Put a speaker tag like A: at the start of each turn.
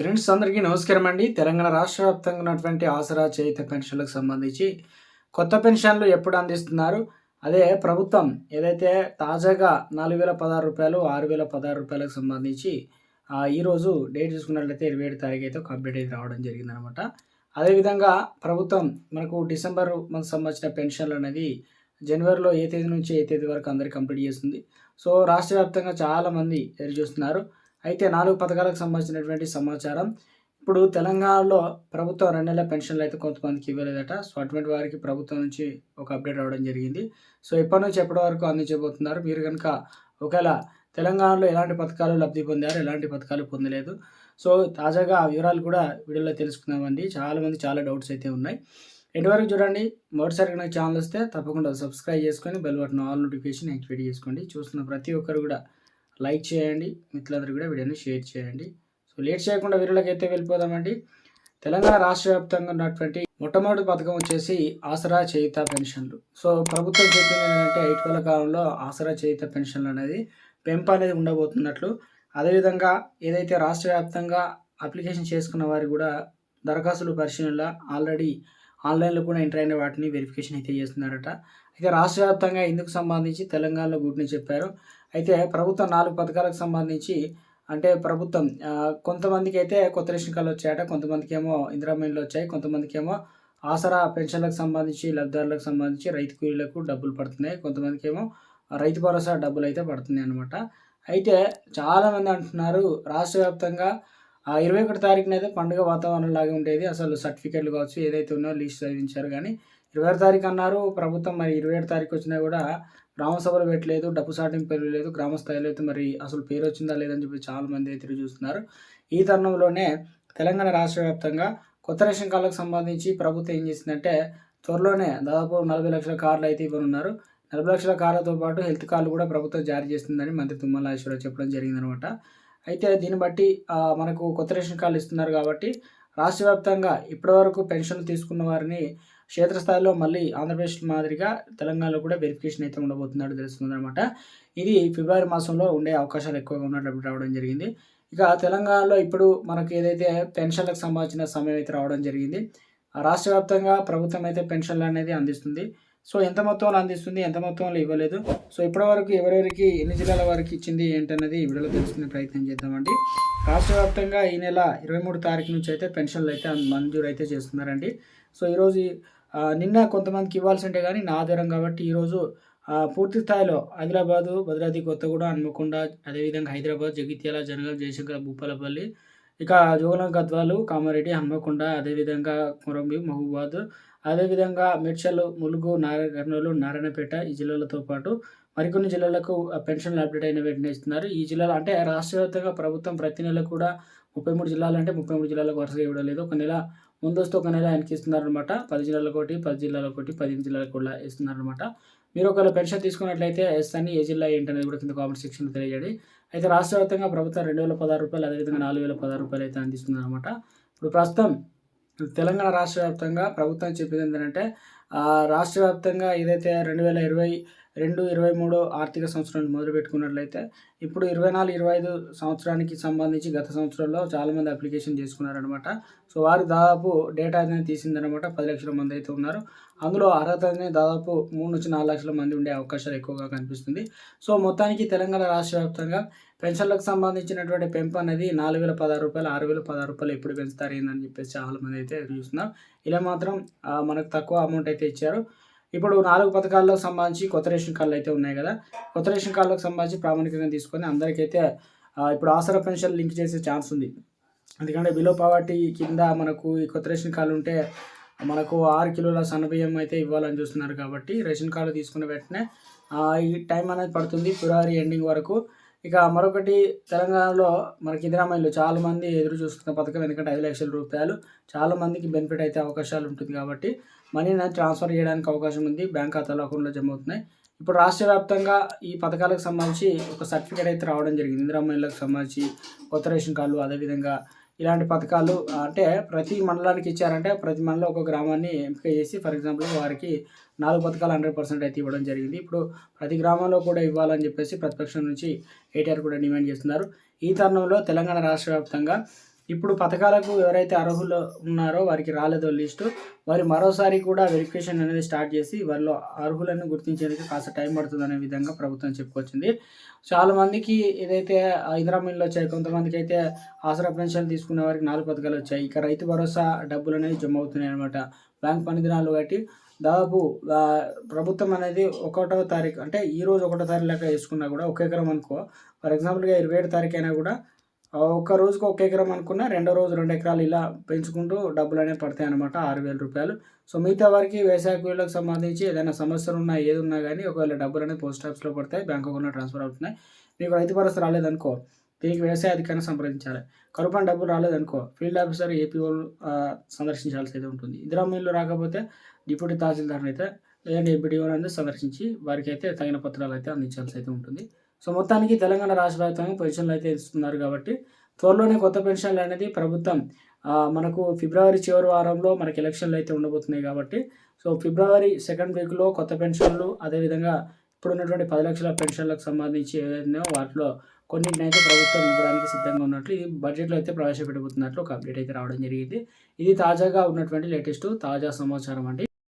A: Friends అందరికీ నమస్కారం అండి. తెలంగాణ రాష్ట్ర వ్యాప్తంగా ఉన్నటువంటి ఆసరా చేయిత పెన్షన్లకు సంబంధించి కొత్త పెన్షన్లు ఎప్పుడు అందిస్తున్నారు? అదే ప్రభుత్వం ఏదైతే తాజాగా నాలుగు వేల పదహారు రూపాయలు ఆరు వేల పదహారు రూపాయలకు సంబంధించి ఈరోజు డేట్ చూసుకున్నట్లయితే ఇరవై ఏడు తారీఖు అయితే ఒక అప్డేట్ అయితే రావడం జరిగిందనమాట. అదేవిధంగా ప్రభుత్వం మనకు డిసెంబర్ మనకు సంబంధించిన పెన్షన్లు అనేది జనవరిలో ఏ తేదీ నుంచి ఏ తేదీ వరకు అందరికి కంప్లీట్ చేస్తుంది. సో రాష్ట్ర వ్యాప్తంగా చాలామంది ఎదురు చూస్తున్నారు. అయితే నాలుగు పథకాలకు సంబంధించినటువంటి సమాచారం. ఇప్పుడు తెలంగాణలో ప్రభుత్వం రెండు నెలల పెన్షన్లు అయితే కొంతమందికి ఇవ్వలేదట. సో అటువంటి వారికి ప్రభుత్వం నుంచి ఒక అప్డేట్ రావడం జరిగింది. సో ఎప్పటి నుంచి ఎప్పటి వరకు అందించబోతున్నారు? మీరు కనుక ఒకవేళ తెలంగాణలో ఎలాంటి పథకాలు లబ్ధి పొందారు? ఎలాంటి పథకాలు పొందలేదు? సో తాజాగా ఆ వివరాలు కూడా వీడియోలో తెలుసుకుందామండి. చాలామంది చాలా డౌట్స్ అయితే ఉన్నాయి. ఎంతవరకు చూడండి. మొదటిసారి నాకు ఛానల్ వస్తే తప్పకుండా సబ్స్క్రైబ్ చేసుకొని bell button all notification activate చేసుకోండి. చూస్తున్న ప్రతి ఒక్కరు కూడా లైక్ చేయండి. మిత్రులందరూ కూడా వీడియోని షేర్ చేయండి. సో లేట్ చేయకుండా వీరులకు అయితే వెళ్ళిపోదామండి. తెలంగాణ రాష్ట్ర వ్యాప్తంగా ఉన్నటువంటి మొట్టమొదటి పథకం వచ్చేసి ఆసరా చేయిత పెన్షన్లు. సో ప్రభుత్వం చెప్పింది ఏంటంటే ఇటీవల కాలంలో ఆసరా చేయిత పెన్షన్లు అనేది పెంపు అనేది ఉండబోతున్నట్లు. అదేవిధంగా ఏదైతే రాష్ట్ర వ్యాప్తంగా అప్లికేషన్ చేసుకున్న వారు కూడా దరఖాస్తులు పరిశీలన ఆల్రెడీ ఆన్లైన్లో కూడా ఎంటర్ అయిన వాటిని వెరిఫికేషన్ అయితే చేస్తున్నారట. అయితే రాష్ట్ర వ్యాప్తంగా ఇందుకు సంబంధించి తెలంగాణలో గుడ్ని చెప్పారు. అయితే ప్రభుత్వం నాలుగు పథకాలకు సంబంధించి అంటే ప్రభుత్వం కొంతమందికి అయితే కొత్త రేషన్ కార్డులు వచ్చాయట కొంతమందికి ఏమో ఇందిరామైన్లు వచ్చాయి కొంతమందికి ఏమో ఆసరా పెన్షన్లకు సంబంధించి లబ్ధిదారులకు సంబంధించి రైతు కూలీలకు డబ్బులు పడుతున్నాయి కొంతమందికి ఏమో రైతు భరోసా డబ్బులు అయితే పడుతున్నాయి అనమాట అయితే చాలామంది అంటున్నారు రాష్ట్ర వ్యాప్తంగా ఇరవై ఒకటి తారీఖున అయితే పండుగ వాతావరణం లాగా ఉండేది. అసలు సర్టిఫికెట్లు కావచ్చు ఏదైతే ఉన్నాయో లిస్ట్ చదివించారు కానీ ఇరవై ఆరు తారీఖు అన్నారు ప్రభుత్వం మరి ఇరవై ఏడు తారీఖు వచ్చినా కూడా గ్రామ సభలు పెట్టలేదు డబ్బు సాటింపు పెరగలేదు గ్రామ స్థాయిలో అయితే మరి అసలు పేరు వచ్చిందా లేదని చెప్పి చాలా మంది అయితే చూస్తున్నారు. ఈ తరుణంలోనే తెలంగాణ రాష్ట్ర వ్యాప్తంగా కొత్త రేషన్ కార్డులకు సంబంధించి ప్రభుత్వం ఏం చేసిందంటే త్వరలోనే దాదాపు నలభై లక్షల కార్డులు అయితే ఇవ్వనున్నారు. నలభై లక్షల కార్డులతో పాటు హెల్త్ కార్డులు కూడా ప్రభుత్వం జారీ చేస్తుందని మంత్రి తుమ్మల ఈశ్వరరావు చెప్పడం జరిగిందనమాట. అయితే దీన్ని బట్టి మనకు కొత్త రేషన్ కార్డులు ఇస్తున్నారు కాబట్టి రాష్ట్ర వ్యాప్తంగా ఇప్పటివరకు పెన్షన్లు తీసుకున్న వారిని క్షేత్రస్థాయిలో మళ్ళీ ఆంధ్రప్రదేశ్ మాదిరిగా తెలంగాణలో కూడా వెరిఫికేషన్ అయితే ఉండబోతున్నట్టు తెలుస్తుంది అనమాట ఇది ఫిబ్రవరి మాసంలో ఉండే అవకాశాలు ఎక్కువగా ఉన్నట్లు రావడం జరిగింది. ఇక తెలంగాణలో ఇప్పుడు మనకు ఏదైతే పెన్షన్లకు సంబంధించిన సమయం అయితే రావడం జరిగింది. ఆ రాష్ట్ర వ్యాప్తంగా ప్రభుత్వం అయితే పెన్షన్లు అనేది అందిస్తుంది. సో ఎంత మొత్తంలో అందిస్తుంది ఎంత మొత్తంలో ఇవ్వలేదు? సో ఇప్పటివరకు ఎవరెవరికి ఎన్ని జిల్లాల వారికి ఇచ్చింది ఏంటన్నది ఈ వీడియోలో తెలుసుకునే ప్రయత్నం చేద్దామండి. రాష్ట్ర వ్యాప్తంగా ఈ నెల ఇరవై మూడు తారీఖు నుంచి అయితే పెన్షన్లు అయితే మంజూరు అయితే చేస్తున్నారండి. సో ఈరోజు నిన్న కొంతమందికి ఇవ్వాల్సి ఉంటే కానీ నా ఆధారం కాబట్టి ఈరోజు పూర్తి స్థాయిలో ఆదిలాబాదు భద్రాద్రి కొత్తగూడ హన్మకొండ అదేవిధంగా హైదరాబాద్ జగిత్యాల జనగాం జయశంకర్ భూపాలపల్లి ఇక జోగులం గద్వాలు కామారెడ్డి హన్మకొండ అదేవిధంగా కొరంబి మహబూబాద్ అదేవిధంగా మేడ్చల్ ములుగు నార కర్నూలు నారాయణపేట ఈ జిల్లాలతో పాటు మరికొన్ని జిల్లాలకు పెన్షన్లు అప్డేట్ అయిన వెంటనే ఇస్తున్నారు. ఈ జిల్లాలు అంటే రాష్ట్ర ప్రభుత్వం ప్రతి నెల కూడా ముప్పై మూడు జిల్లాలు అంటే ముప్పై మూడు జిల్లాలకు వరుసగా ఇవ్వడం లేదు. ఒక నెల ముందస్తు ఒక నెల ఆయనకి ఇస్తున్నారనమాట పది జిల్లాలకు ఒకటి పది జిల్లాలకు ఒకటి పదిహేను జిల్లాలకు కూడా ఇస్తున్నారనమాట మీరు ఒకవేళ పెన్షన్ తీసుకున్నట్లయితే ఎస్ అని ఏ జిల్లా ఏంటనేది కూడా కింద కామెంట్ సెక్షన్లో తెలియజేయండి. అయితే రాష్ట్ర వ్యాప్తంగా ప్రభుత్వం రెండు వేల పదహారు రూపాయలు అదేవిధంగా నాలుగు వేల పదహారు రూపాయలు అయితే అందిస్తుందన్నమాట. ఇప్పుడు ప్రస్తుతం తెలంగాణ రాష్ట్ర వ్యాప్తంగా ప్రభుత్వం చెప్పింది ఏంటంటే రాష్ట్ర వ్యాప్తంగా ఏదైతే రెండు వేల ఇరవై రెండు ఇరవై మూడు ఆర్థిక సంవత్సరాన్ని మొదలు పెట్టుకున్నట్లయితే ఇప్పుడు ఇరవై నాలుగు ఇరవై ఐదు సంవత్సరానికి సంబంధించి గత సంవత్సరంలో చాలామంది అప్లికేషన్ చేసుకున్నారనమాట సో వారు దాదాపు డేటా అనేది తీసిందనమాట పది లక్షల మంది అయితే ఉన్నారు. అందులో అర్హత అనేది దాదాపు మూడు నుంచి నాలుగు లక్షల మంది ఉండే అవకాశాలు ఎక్కువగా కనిపిస్తుంది. సో మొత్తానికి తెలంగాణ రాష్ట్ర వ్యాప్తంగా పెన్షన్లకు సంబంధించినటువంటి పెంపు అనేది నాలుగు వేల పదహారు రూపాయలు ఆరు వేల పదహారు రూపాయలు ఎప్పుడు పెంచుతారు ఏందని చెప్పేసి చాలా మంది అయితే చూస్తున్నారు. ఇలా మాత్రం మనకు తక్కువ అమౌంట్ అయితే ఇచ్చారు. ఇప్పుడు నాలుగు పథకాలకు సంబంధించి కొత్త రేషన్ కార్డులు అయితే ఉన్నాయి కదా. కొత్త రేషన్ కార్డులకు సంబంధించి ప్రామాణికంగా తీసుకొని అందరికైతే ఇప్పుడు ఆసరా పెన్షన్ లింక్ చేసే ఛాన్స్ ఉంది. ఎందుకంటే బిలో పవర్టీ కింద మనకు ఈ కొత్త రేషన్ కార్డు ఉంటే మనకు ఆరు కిలోల సన్నబియ్యం అయితే ఇవ్వాలని చూస్తున్నారు కాబట్టి రేషన్ కార్డు తీసుకున్న వెంటనే ఈ టైం అనేది పడుతుంది ఫిబ్రవరి ఎండింగ్ వరకు. ఇక మరొకటి తెలంగాణలో మనకి ఇందిరామయ్యలు చాలా మంది ఎదురు చూస్తున్న పథకం ఎందుకంటే ఐదు లక్షల రూపాయలు. చాలా మందికి బెనిఫిట్ అయితే అవకాశాలు ఉంటుంది కాబట్టి మనీని ట్రాన్స్ఫర్ చేయడానికి అవకాశం ఉంది. బ్యాంక్ ఖాతాలో అకౌంట్లో జమ అవుతున్నాయి. ఇప్పుడు రాష్ట్ర వ్యాప్తంగా ఈ పథకాలకు సంబంధించి ఒక సర్టిఫికేట్ అయితే రావడం జరిగింది. ఇందిరామయ్యలకు సంబంధించి కొత్త రేషన్ కార్డులు అదేవిధంగా ఇలాంటి పథకాలు అంటే ప్రతి మండలానికి ఇచ్చారంటే ప్రతి మండలం ఒక గ్రామాన్ని ఎంపిక చేసి ఫర్ ఎగ్జాంపుల్ వారికి నాలుగు పథకాలు హండ్రెడ్ పర్సెంట్ అయితే ఇవ్వడం జరిగింది. ఇప్పుడు ప్రతి గ్రామంలో కూడా ఇవ్వాలని చెప్పేసి ప్రతిపక్షం నుంచి ఏటీఆర్ కూడా డిమాండ్ చేస్తున్నారు. ఈ తరుణంలో తెలంగాణ రాష్ట్ర వ్యాప్తంగా ఇప్పుడు పథకాలకు ఎవరైతే అర్హులు ఉన్నారో వారికి రాలేదో లిస్టు వారి మరోసారి కూడా వెరిఫికేషన్ అనేది స్టార్ట్ చేసి వారిలో అర్హులను గుర్తించేందుకు కాస్త టైం పడుతుంది అనే విధంగా ప్రభుత్వం చెప్పుకొచ్చింది. చాలామందికి ఏదైతే హైదరాబాద్లో వచ్చాయి కొంతమందికి అయితే ఆసరా పెన్షన్ తీసుకునే వారికి నాలుగు పథకాలు వచ్చాయి. ఇక రైతు భరోసా డబ్బులు అనేది జమ అవుతున్నాయి అనమాట బ్యాంక్ పని దినాలు బట్టి దాదాపు ప్రభుత్వం అనేది ఒకటో తారీఖు అంటే ఈరోజు ఒకటో తారీఖు లెక్క వేసుకున్నా కూడా ఒక ఎకరం అనుకో ఫర్ ఎగ్జాంపుల్గా ఇరవై ఏడు తారీఖు అయినా కూడా ఒక ఒక్క రోజుకు ఒక ఎకరం అనుకున్నా రెండో రోజు రెండు ఎకరాలు ఇలా పెంచుకుంటూ డబ్బులు అనేవి పడతాయి అనమాట ఆరు వేల రూపాయలు. సో మిగతా వారికి వ్యవసాయ కూలీలకు సంబంధించి ఏదైనా సమస్యలు ఉన్నా ఏది ఉన్నా కానీ ఒకవేళ డబ్బులు అనేవి పోస్ట్ ఆఫీస్లో పడతాయి బ్యాంక్ అకౌంట్లో ట్రాన్స్ఫర్ అవుతున్నాయి. మీకు రైతు భరోసా రాలేదనుకో దీనికి వ్యవసాయ అధికారిని సంప్రదించాలి. కరుపన డబ్బులు రాలేదనుకో ఫీల్డ్ ఆఫీసర్ ఏపీఓ సందర్శించాల్సి అయితే ఉంటుంది. ఇందిరా మిల్లు రాకపోతే డిప్యూటీ తహసీల్దార్ని అయితే లేదంటే ఎంపీడీఓ అనేది సందర్శించి వారికి అయితే తగిన పత్రాలు అయితే అందించాల్సి అయితే ఉంటుంది. సో మొత్తానికి తెలంగాణ రాష్ట్ర వ్యాప్తంగా పెన్షన్లు అయితే ఇస్తున్నారు కాబట్టి త్వరలోనే కొత్త పెన్షన్లు అనేది ప్రభుత్వం మనకు ఫిబ్రవరి చివరి వారంలో మనకి ఎలక్షన్లు అయితే ఉండబోతున్నాయి కాబట్టి సో ఫిబ్రవరి సెకండ్ వీక్లో కొత్త పెన్షన్లు అదేవిధంగా ఇప్పుడు ఉన్నటువంటి పది లక్షల పెన్షన్లకు సంబంధించి ఏదైనా వాటిలో కొన్నింటిని అయితే ప్రభుత్వం ఇవ్వడానికి సిద్ధంగా ఉన్నట్లు ఇది బడ్జెట్లో అయితే ప్రవేశపెట్టబోతున్నట్లు ఒక అప్డేట్ అయితే రావడం జరిగింది. ఇది తాజాగా ఉన్నటువంటి లేటెస్ట్ తాజా సమాచారం అండి.